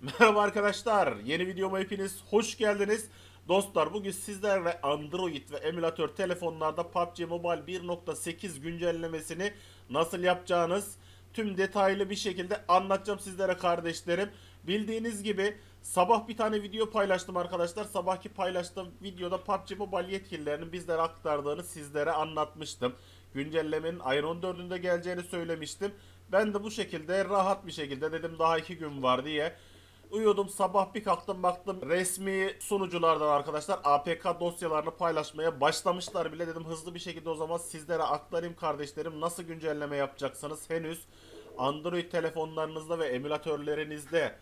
Merhaba arkadaşlar. Yeni videoma hepiniz hoş geldiniz. Dostlar bugün sizlerle Android ve emülatör telefonlarda PUBG Mobile 1.8 güncellemesini nasıl yapacağınız tüm detaylı bir şekilde anlatacağım sizlere kardeşlerim. Bildiğiniz gibi sabah bir tane video paylaştım arkadaşlar. Sabahki paylaştığım videoda PUBG Mobile yetkililerinin bizlere aktardığını sizlere anlatmıştım. Güncellemenin ayın 14'ünde geleceğini söylemiştim. Ben de bu şekilde rahat bir şekilde dedim daha iki gün var diye Uyudum sabah bir kalktım baktım resmi sunuculardan arkadaşlar APK dosyalarını paylaşmaya başlamışlar bile. Dedim hızlı bir şekilde o zaman sizlere aktarayım kardeşlerim. Nasıl güncelleme yapacaksınız? Henüz Android telefonlarınızda ve emülatörlerinizde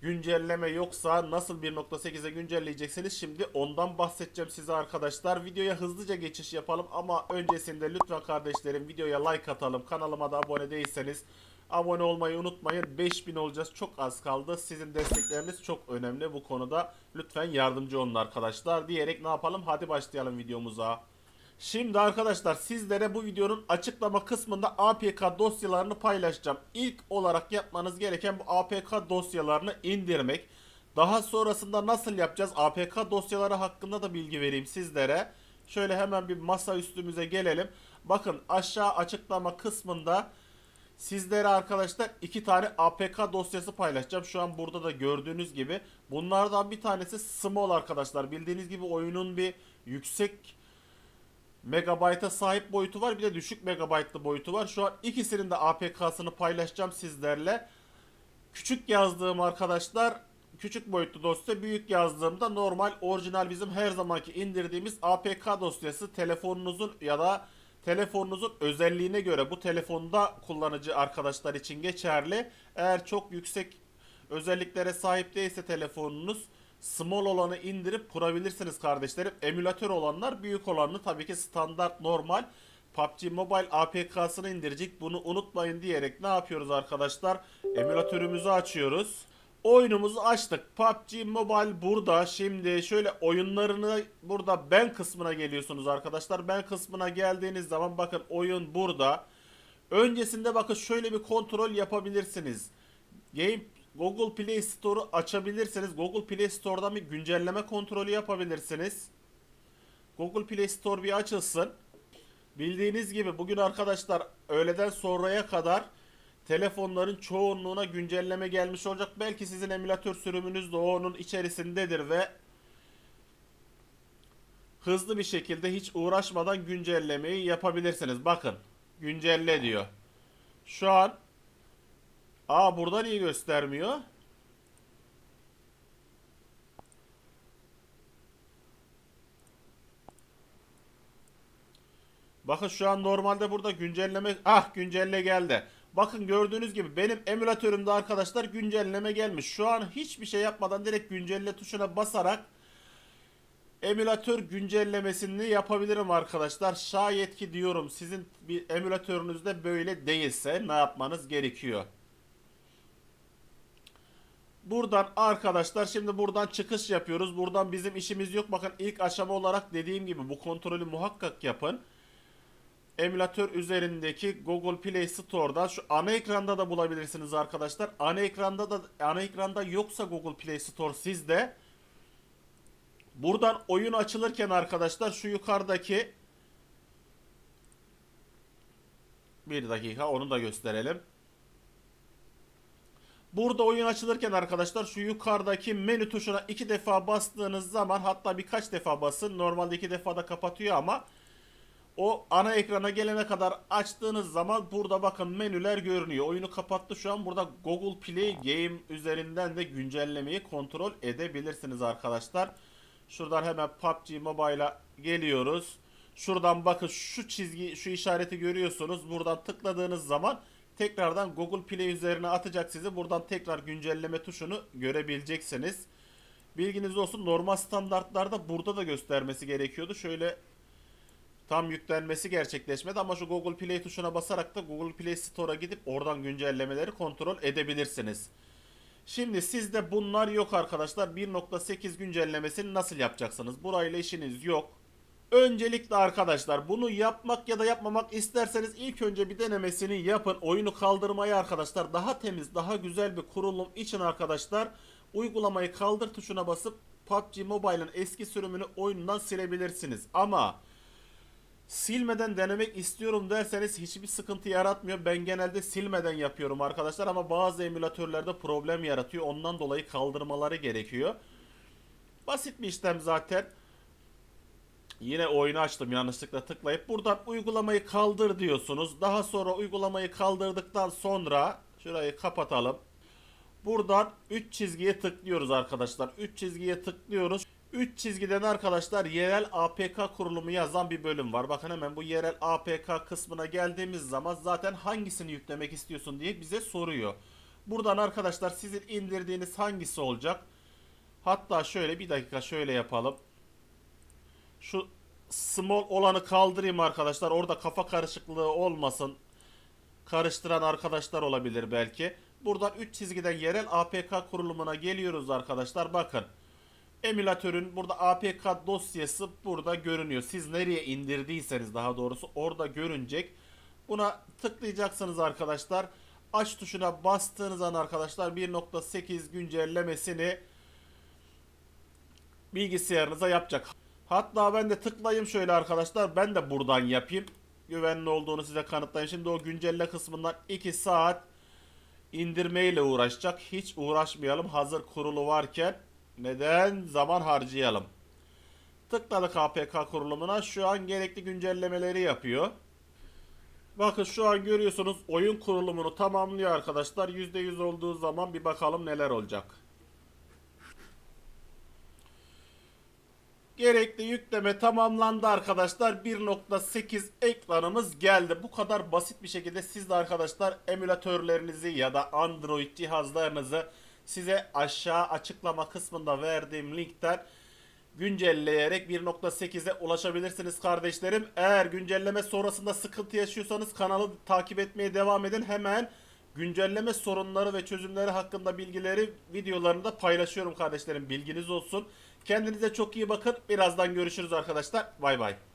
güncelleme yoksa nasıl 1.8'e güncelleyeceksiniz? Şimdi ondan bahsedeceğim size arkadaşlar. Videoya hızlıca geçiş yapalım ama öncesinde lütfen kardeşlerim videoya like atalım. Kanalıma da abone değilseniz Abone olmayı unutmayın. 5000 olacağız. Çok az kaldı. Sizin destekleriniz çok önemli bu konuda. Lütfen yardımcı olun arkadaşlar. Diyerek ne yapalım? Hadi başlayalım videomuza. Şimdi arkadaşlar sizlere bu videonun açıklama kısmında APK dosyalarını paylaşacağım. İlk olarak yapmanız gereken bu APK dosyalarını indirmek. Daha sonrasında nasıl yapacağız? APK dosyaları hakkında da bilgi vereyim sizlere. Şöyle hemen bir masa üstümüze gelelim. Bakın aşağı açıklama kısmında Sizlere arkadaşlar iki tane APK dosyası paylaşacağım. Şu an burada da gördüğünüz gibi. Bunlardan bir tanesi small arkadaşlar. Bildiğiniz gibi oyunun bir yüksek megabayta sahip boyutu var. Bir de düşük megabaytlı boyutu var. Şu an ikisinin de APK'sını paylaşacağım sizlerle. Küçük yazdığım arkadaşlar küçük boyutlu dosya, büyük yazdığımda normal orijinal bizim her zamanki indirdiğimiz APK dosyası telefonunuzun ya da telefonunuzun özelliğine göre bu telefonda kullanıcı arkadaşlar için geçerli. Eğer çok yüksek özelliklere sahip değilse telefonunuz small olanı indirip kurabilirsiniz kardeşlerim. Emülatör olanlar büyük olanını tabii ki standart normal PUBG Mobile APK'sını indirecek. Bunu unutmayın diyerek ne yapıyoruz arkadaşlar? Emülatörümüzü açıyoruz. Oyunumuzu açtık. PUBG Mobile burada. Şimdi şöyle oyunlarını burada ben kısmına geliyorsunuz arkadaşlar. Ben kısmına geldiğiniz zaman bakın oyun burada. Öncesinde bakın şöyle bir kontrol yapabilirsiniz. Game Google Play Store'u açabilirsiniz. Google Play Store'dan bir güncelleme kontrolü yapabilirsiniz. Google Play Store bir açılsın. Bildiğiniz gibi bugün arkadaşlar öğleden sonraya kadar telefonların çoğunluğuna güncelleme gelmiş olacak. Belki sizin emülatör sürümünüz de onun içerisindedir ve hızlı bir şekilde hiç uğraşmadan güncellemeyi yapabilirsiniz. Bakın güncelle diyor. Şu an Aa burada niye göstermiyor? Bakın şu an normalde burada güncelleme ah güncelle geldi. Bakın gördüğünüz gibi benim emülatörümde arkadaşlar güncelleme gelmiş. Şu an hiçbir şey yapmadan direkt güncelle tuşuna basarak emülatör güncellemesini yapabilirim arkadaşlar. Şayet ki diyorum sizin bir emülatörünüzde böyle değilse ne yapmanız gerekiyor? Buradan arkadaşlar şimdi buradan çıkış yapıyoruz. Buradan bizim işimiz yok. Bakın ilk aşama olarak dediğim gibi bu kontrolü muhakkak yapın emülatör üzerindeki Google Play Store'da şu ana ekranda da bulabilirsiniz arkadaşlar. Ana ekranda da ana ekranda yoksa Google Play Store sizde buradan oyun açılırken arkadaşlar şu yukarıdaki bir dakika onu da gösterelim. Burada oyun açılırken arkadaşlar şu yukarıdaki menü tuşuna iki defa bastığınız zaman hatta birkaç defa basın. Normalde iki defa da kapatıyor ama o ana ekrana gelene kadar açtığınız zaman burada bakın menüler görünüyor. Oyunu kapattı şu an. Burada Google Play Game üzerinden de güncellemeyi kontrol edebilirsiniz arkadaşlar. Şuradan hemen PUBG Mobile'a geliyoruz. Şuradan bakın şu çizgi, şu işareti görüyorsunuz. Buradan tıkladığınız zaman tekrardan Google Play üzerine atacak sizi. Buradan tekrar güncelleme tuşunu görebileceksiniz. Bilginiz olsun normal standartlarda burada da göstermesi gerekiyordu. Şöyle tam yüklenmesi gerçekleşmedi ama şu Google Play tuşuna basarak da Google Play Store'a gidip oradan güncellemeleri kontrol edebilirsiniz. Şimdi sizde bunlar yok arkadaşlar. 1.8 güncellemesini nasıl yapacaksınız? Burayla işiniz yok. Öncelikle arkadaşlar bunu yapmak ya da yapmamak isterseniz ilk önce bir denemesini yapın. Oyunu kaldırmayı arkadaşlar daha temiz, daha güzel bir kurulum için arkadaşlar uygulamayı kaldır tuşuna basıp PUBG Mobile'ın eski sürümünü oyundan silebilirsiniz. Ama silmeden denemek istiyorum derseniz hiçbir sıkıntı yaratmıyor. Ben genelde silmeden yapıyorum arkadaşlar ama bazı emülatörlerde problem yaratıyor. Ondan dolayı kaldırmaları gerekiyor. Basit bir işlem zaten. Yine oyunu açtım yanlışlıkla tıklayıp buradan uygulamayı kaldır diyorsunuz. Daha sonra uygulamayı kaldırdıktan sonra şurayı kapatalım. Buradan 3 çizgiye tıklıyoruz arkadaşlar. 3 çizgiye tıklıyoruz. 3 çizgiden arkadaşlar yerel APK kurulumu yazan bir bölüm var. Bakın hemen bu yerel APK kısmına geldiğimiz zaman zaten hangisini yüklemek istiyorsun diye bize soruyor. Buradan arkadaşlar sizin indirdiğiniz hangisi olacak? Hatta şöyle bir dakika şöyle yapalım. Şu small olanı kaldırayım arkadaşlar. Orada kafa karışıklığı olmasın. Karıştıran arkadaşlar olabilir belki. Buradan 3 çizgiden yerel APK kurulumuna geliyoruz arkadaşlar. Bakın. Emülatörün burada APK dosyası burada görünüyor. Siz nereye indirdiyseniz daha doğrusu orada görünecek. Buna tıklayacaksınız arkadaşlar. Aç tuşuna bastığınız an arkadaşlar 1.8 güncellemesini bilgisayarınıza yapacak. Hatta ben de tıklayayım şöyle arkadaşlar. Ben de buradan yapayım. Güvenli olduğunu size kanıtlayayım. Şimdi o güncelle kısmından 2 saat indirmeyle uğraşacak. Hiç uğraşmayalım. Hazır kurulu varken neden zaman harcayalım? Tıkladık APK kurulumuna. Şu an gerekli güncellemeleri yapıyor. Bakın şu an görüyorsunuz oyun kurulumunu tamamlıyor arkadaşlar. %100 olduğu zaman bir bakalım neler olacak. Gerekli yükleme tamamlandı arkadaşlar. 1.8 ekranımız geldi. Bu kadar basit bir şekilde siz de arkadaşlar emülatörlerinizi ya da Android cihazlarınızı size aşağı açıklama kısmında verdiğim linkten güncelleyerek 1.8'e ulaşabilirsiniz kardeşlerim. Eğer güncelleme sonrasında sıkıntı yaşıyorsanız kanalı takip etmeye devam edin. Hemen güncelleme sorunları ve çözümleri hakkında bilgileri videolarında paylaşıyorum kardeşlerim. Bilginiz olsun. Kendinize çok iyi bakın. Birazdan görüşürüz arkadaşlar. Bay bay.